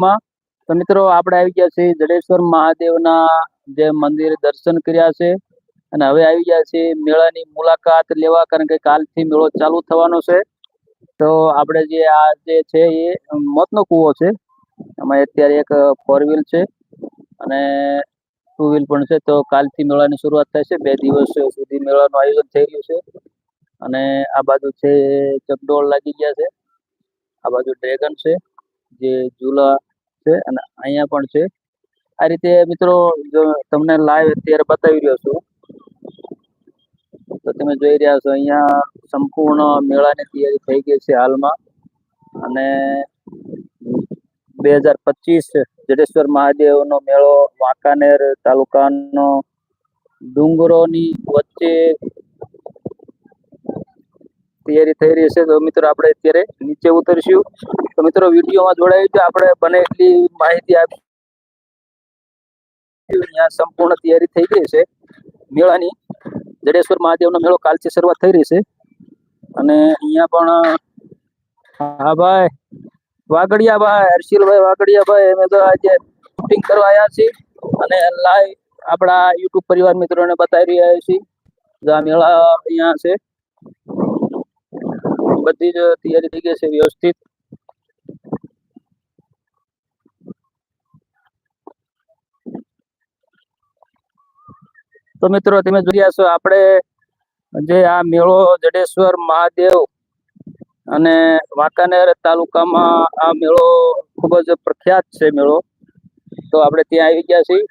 માં તો મિત્રો, આપણે આવી ગયા છે જડેશ્વર મહાદેવના જે મંદિર દર્શન કર્યા છે. અને હવે આવી ગયા છે મેળાની મુલાકાત લેવા, કારણ કે કાલથી મેળો ચાલુ થવાનો છે. તો આપણે જે આ જે છે એ મોતનો કૂવો છે. એમાં અત્યારે એક ફોર વ્હીલ છે અને ટુ વ્હીલ પણ છે. તો કાલથી મેળાની શરૂઆત થાય છે. બે દિવસ સુધી મેળાનું આયોજન થઈ રહ્યું છે. અને આ બાજુ છે ચકડોળ લાગી ગયા છે. આ બાજુ ડ્રેગન છે. જે ઝૂલા છે અને અહીંયા પણ છે. આ રીતે મિત્રો જો તમને લાઈવ અત્યારે બતાવી રહ્યો છું. તો તમે જોઈ રહ્યા છો અહીંયા સંપૂર્ણ મેળાની તૈયારી થઈ ગઈ છે હાલમાં. અને બે હજાર પચીસ જડેશ્વર મહાદેવનો મેળો વાંકાનેર તાલુકાનો ડુંગરોની વચ્ચે તૈયારી થઈ રહી છે. તો મિત્રો આપણે અત્યારે નીચે ઉતરશું. તો મિત્રો વિડીયોમાં જોડાયું છે. આપણે બને એટલી માહિતી આપી સંપૂર્ણ તૈયારી થઈ ગઈ છે. મેળાની જડેશ્વર મહાદેવનો મેળો કાલથી શરૂઆત થઈ રહી છે. અને અહીંયા પણ હા ભાઈ વાગડિયા ભાઈ, હર્ષિલભાઈ વાગડિયા ભાઈ, અમે તો આજે શૂટિંગ કરવા આવ્યા છીએ. અને લાઈવ આપણા યુટ્યુબ પરિવાર મિત્રોને બતાવી રહ્યા છીએ. મેળા અહીંયા છે. બધી જ તૈયારી થઈ ગઈ છે, વ્યવસ્થિત. તો મિત્રો, તમે જોઈ રહ્યા છો, આપણે જે આ મેળો જડેશ્વર મહાદેવ અને વાંકાનેર તાલુકામાં આ મેળો ખૂબ જ પ્રખ્યાત છે મેળો. તો આપણે ત્યાં આવી ગયા છીએ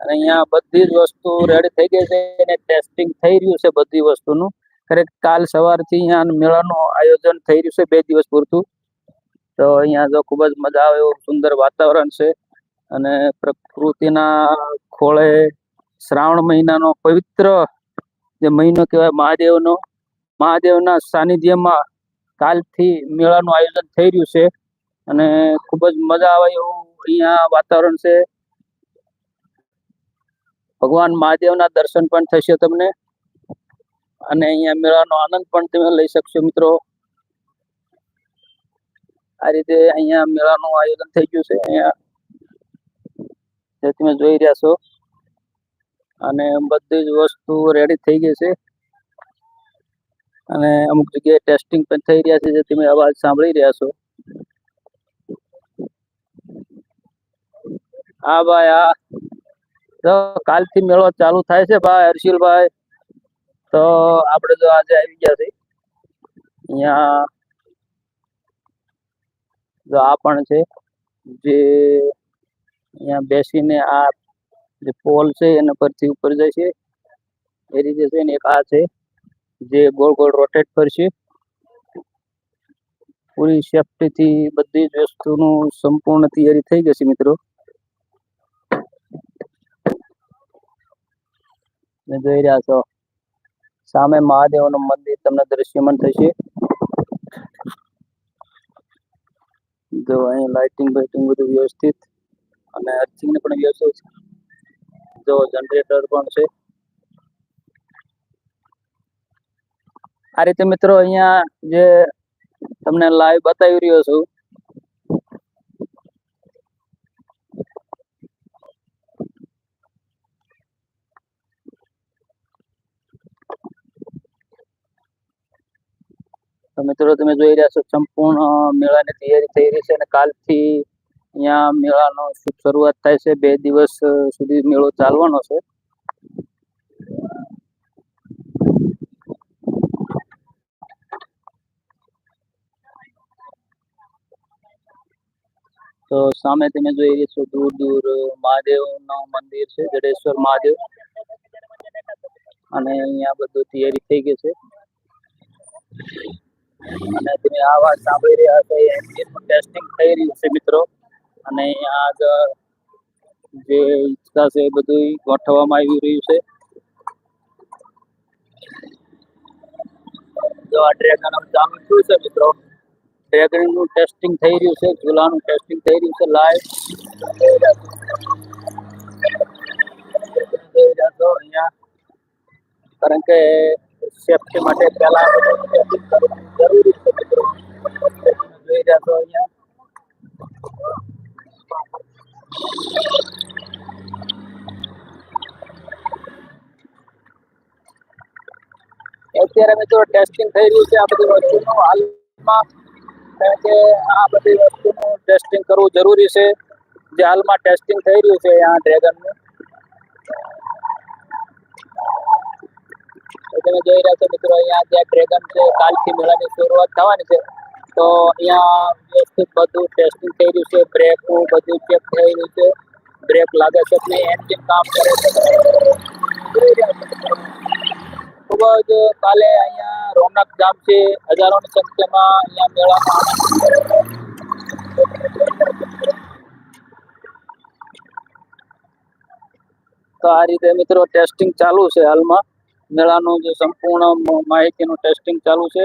અને અહીંયા બધી જ વસ્તુ રેડી થઈ ગઈ છે અને ટેસ્ટિંગ થઈ રહ્યું છે બધી વસ્તુનું. ખરેખર કાલ સવારથી અહીંયા મેળાનું આયોજન થઈ રહ્યું છે, બે દિવસ પૂરતું. તો અહીંયા જો ખૂબ જ મજા આવે એવું સુંદર વાતાવરણ છે. અને પ્રકૃતિના ખોળે શ્રાવણ મહિનાનો પવિત્ર જે મહિનો કહેવાય મહાદેવનો, મહાદેવના સાનિધ્યમાં કાલથી મેળાનું આયોજન થઈ રહ્યું છે. અને ખૂબ જ મજા આવે એવું અહીંયા વાતાવરણ છે. ભગવાન મહાદેવના દર્શન પણ થશે તમને. અને અહીંયા મેળાનો આનંદ પણ તમે લઈ શકશો, મિત્રો. આ રીતે અહીંયા મેળાનું આયોજન થઈ ગયું છે, અહીંયા. તમે જોઈ રહ્યા છો. અને બધી જ વસ્તુ રેડી થઈ ગઈ છે. અને અમુક જગ્યાએ ટેસ્ટિંગ પણ થઈ રહ્યા છે, જે તમે અવાજ સાંભળી રહ્યા છો. હા, ભાઈ, હા. તો કાલથી મેળો ચાલુ થાય છે, ભાઈ, હર્ષિલભાઈ. તો આપણે જો આજે આવી ગયા છે અહીંયા જો આ પણ છે, જે અહીંયા બેસીને આ જે પોલ છે એના પરથી ઉપર જાય છે. એ રીતે છે ને એક આ છે, જે ગોળ ગોળ રોટેટ કરશે. પૂરી સેફટીથી બધી જ વસ્તુનું સંપૂર્ણ તૈયારી થઈ ગઈ છે મિત્રો જોઈ રહ્યા છો. સામે મહાદેવનું મંદિર તમને દ્રશ્યમાન થશે. જો અહીં લાઇટિંગ બાઇટિંગ બધું વ્યવસ્થિત અને અર્થિંગ પણ વ્યવસ્થિત. જો જનરેટર પણ છે. આ રીતે મિત્રો અહીંયા જે તમને લાઈવ બતાવી રહ્યો છું તો મિત્રો તમે જોઈ રહ્યા છો સંપૂર્ણ મેળાની તૈયારી થઈ રહી છે અને કાલથી અહીંયા મેળાનો શરૂઆત થાય છે. બે દિવસ સુધી મેળો ચાલવાનો છે. તો સામે તમે જોઈ રહ્યા છો દૂર દૂર મહાદેવનું મંદિર છે. જડેશ્વર મહાદેવ. અને અહીંયા બધું તૈયારી થઈ ગઈ છે. અને તમે આ વાત સાંભળી રહ્યા છો એન્જિનનું ટેસ્ટિંગ થઈ રહ્યું છે મિત્રો. અને અહીંયા જે ઈચ્છા છે એ બધું ગોઠવવામાં આવી રહ્યું છે. જો આ ડ્રેગન ચાલુ થયું છે મિત્રો. ડ્રેગનનું ટેસ્ટિંગ થઈ રહ્યું છે, ઝૂલાનું ટેસ્ટિંગ થઈ રહ્યું છે લાઈવ અહીંયા કારણ કે સેફટી માટે પહેલા ટેસ્ટિંગ કરવું જરૂરી છે મિત્રો જોઈ રહ્યા છો અહીંયા અત્યારે મિત્રો ટેસ્ટિંગ થઈ રહ્યું છે, આ બધી વસ્તુનું હાલમાં કારણ કે આ બધી વસ્તુનું ટેસ્ટિંગ કરવું જરૂરી છે. જે હાલમાં ટેસ્ટિંગ થઈ રહ્યું છે આ ડ્રેગનનું તમે જોઈ રહ્યા છો મિત્રો, અહીંયા જે ડ્રેગન છે, કાલથી મેળાની શરૂઆત થવાની છે. તો અહીંયા વ્યવસ્થિત બધું ટેસ્ટિંગ થઈ રહ્યું છે બ્રેક બધું ચેક થઈ રહ્યું છે. બ્રેક લાગે છે નહીં એન્જિન કામ કરે છે. ખૂબ જ કાલે અહીંયા રોનક જામ છે. હજારોની સંખ્યામાં અહીંયા મેળામાં તો આ રીતે મિત્રો ટેસ્ટિંગ ચાલુ છે હાલમાં. મેળાનું જે સંપૂર્ણ માહિતીનું ટેસ્ટિંગ ચાલુ છે.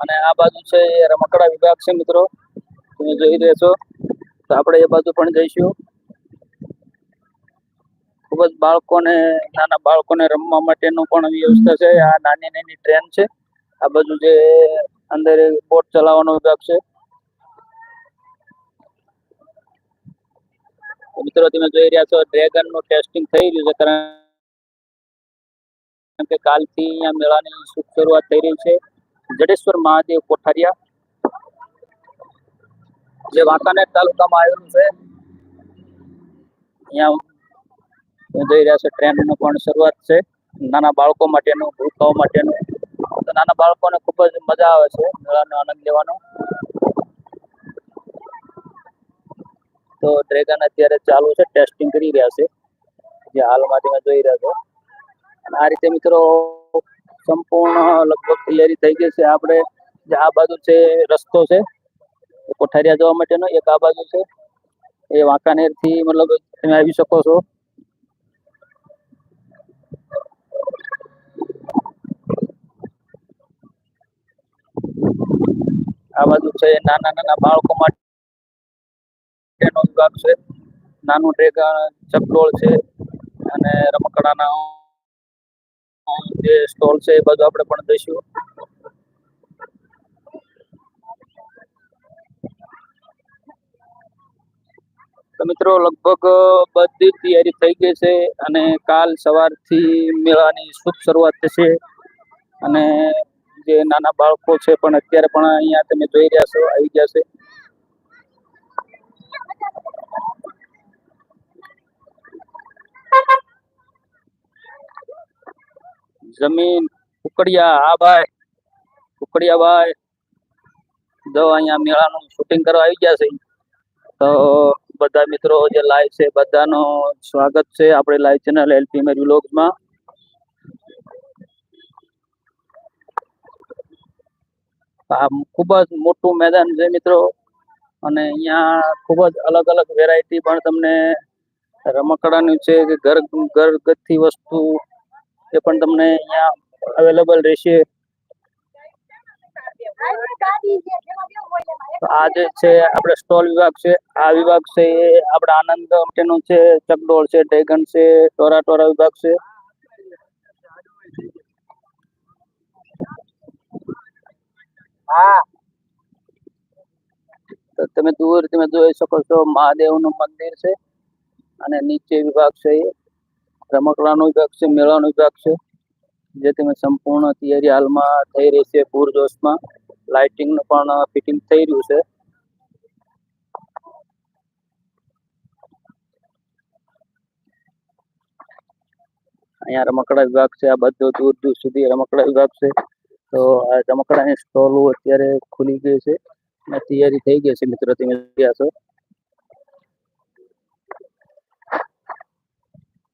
અને આ બાજુ છે રમકડા વિભાગ છે મિત્રો. તમે જોઈ રહ્યા છો. તો આપણે એ બાજુ પણ જઈશું. ખૂબ જ બાળકોને, નાના બાળકોને રમવા માટેનું પણ વ્યવસ્થા છે. આ નાની નાની ટ્રેન છે. આ બાજુ જે અંદર બોટ ચલાવવાનો વિભાગ છે. મિત્રો, તમે જોઈ રહ્યા છો ડ્રેગનનું ટેસ્ટિંગ થઈ રહ્યું છે. કારણ કે કાલથી અહીંયા મેળાની શરૂઆત થઈ રહી છે. જડેશ્વર મહાદેવ કોઠારિયા, જે વાંકાનેર તાલુકામાં આવેલું છે. અહીંયા જોઈ રહ્યા છો ટ્રેનનું પણ શરૂઆત છે. નાના બાળકો માટેનું ભૂલકાઓ માટેનું. તો નાના બાળકોને ખૂબ જ મજા આવે છે મેળાનો આનંદ લેવાનો. તો ડ્રેગન અત્યારે ચાલુ છે ટેસ્ટિંગ કરી રહ્યા છે. જે હાલમાં તમે જોઈ રહ્યા છો. અને આ રીતે મિત્રો સંપૂર્ણ લગભગ તૈયારી થઈ ગઈ છે. આપણે જે આ બાજુ છે, રસ્તો છે કોઠારિયા જવા માટેનો એક આ બાજુ છે. એ વાંકાનેરથી મતલબ તમે આવી શકો છો. આ બાજુ છે નાના નાના બાળકો માટેનો વિભાગ છે. નાનું ડ્રેગન, ચકડોળ છે અને રમકડાના જે સ્ટોલ છે એ બધું આપણે પણ દઈશું. તો મિત્રો લગભગ બધી તૈયારી થઈ ગઈ છે અને કાલ સવારથી મેળાની શુભ શરૂઆત થશે. અને જે નાના બાળકો છે પણ અત્યારે પણ અહીંયા તમે જોઈ રહ્યા છો, આવી ગયા છે. જમીન, કુકડિયા, હા ભાઈ, કુકડિયા ભાઈ. જો અહીંયા મેળાનું શૂટિંગ કરવા આવી ગયા છે. તો બધા મિત્રો જે લાઈવ છે બધાનો સ્વાગત છે. આપણે લાઈવ ચેનલ એલપી મેરી વ્લોગ્સમાં ખૂબ જ મોટું મેદાન છે મિત્રો. અને અહીંયા ખૂબ જ અલગ અલગ વેરાયટી પણ તમને રમકડાનું છે કે ઘર ઘરગથ્થી વસ્તુ એ પણ તમને અહીંયા અવેલેબલ રહેશે. આ જે છે આપણે સ્ટોલ વિભાગ છે, આ વિભાગ છે એ આપણે આનંદ માટેનું છે, ચકડોળ છે, ડ્રેગન છે, ટોરા ટોરા વિભાગ છે. હા. તો તમે દૂર, તમે જોઈ શકો છો મહાદેવનું મંદિર છે અને નીચે વિભાગ છે રમકડા રમકડાનો વિભાગ છે, મેળાનો વિભાગ છે, જે તમે સંપૂર્ણ તૈયારી હાલમાં થઈ રહી છે પૂરજોશમાં લાઇટિંગનું પણ ફિટિંગ થઈ રહ્યું છે. અહીંયા રમકડા વિભાગ છે, આ બધો દૂર દૂર સુધી રમકડા વિભાગ છે. તો આ રમકડાની સ્ટોલો અત્યારે ખુલી ગઈ છે અને તૈયારી થઈ ગઈ છે મિત્રો, તમે જોયા છો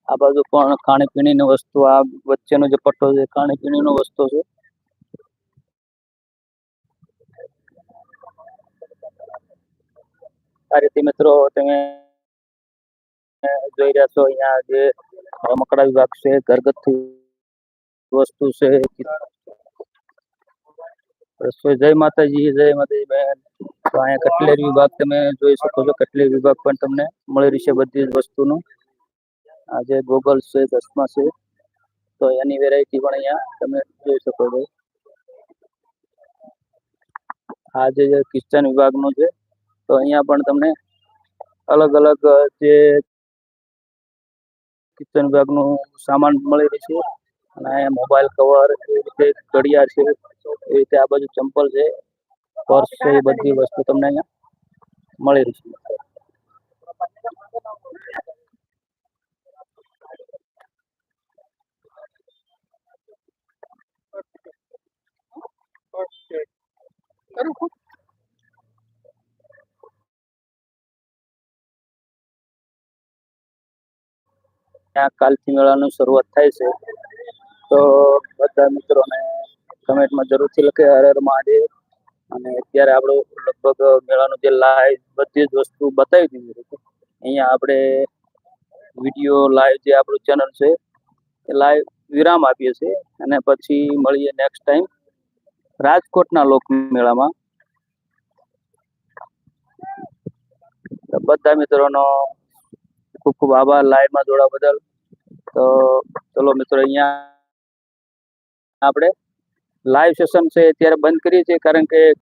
આ બાજુ પણ ખાણીપીણીની વસ્તુ, આ વચ્ચેનો જે પટ્ટો છે ખાણીપીણીનો વસ્તુ છે. આ રીતે મિત્રો તમે જોઈ રહ્યા છો, અહીંયા જે રમકડા વિભાગ છે, ઘરગથ્થુ વસ્તુ છે રસોઈ જય માતાજી જય માતાજી બહેન. તો અહીંયા કટલેરી વિભાગ તમે જોઈ શકો છો. કટલેરી વિભાગ પણ તમને મળી રહેશે બધી જ વસ્તુનું. આજે જે ગોગલ્સ છે ચશ્મા છે. તો એની વેરાયટી પણ અહીંયા તમે જોઈ શકો છો. આ જે કિચન વિભાગનું છે, તો અહીંયા પણ તમને અલગ અલગ જે કિચન વિભાગનું સામાન મળી રહેશે. અને મોબાઈલ કવર, એવી રીતે ઘડિયાળ છે. એ રીતે આ બાજુ ચંપલ છે, પર્સ છે, એ બધી વસ્તુ તમને અહીંયા મળી રહેશે. કાલથી મેળાનું શરૂઆત થાય છે. તો બધા મિત્રોને કમેન્ટમાં જરૂરથી લખે હર હર મહાદેવ. અને અત્યારે આપણો લગભગ મેળાનું જે લાઈવ બધી જ વસ્તુ બતાવી દીધી હતી અહીંયા આપણે વીડિયો લાઈવ જે આપણું ચેનલ છે, એ લાઈવ વિરામ આપીએ છીએ. અને પછી મળીએ નેક્સ્ટ ટાઈમ રાજકોટના લોક મેળામાં. બધા મિત્રોનો ખૂબ ખૂબ આભાર લાઈવમાં જોડા બદલ. તો ચલો મિત્રો, અહીંયા આપણે લાઈવ સેશન છે અત્યારે બંધ કરીએ છીએ કારણ કે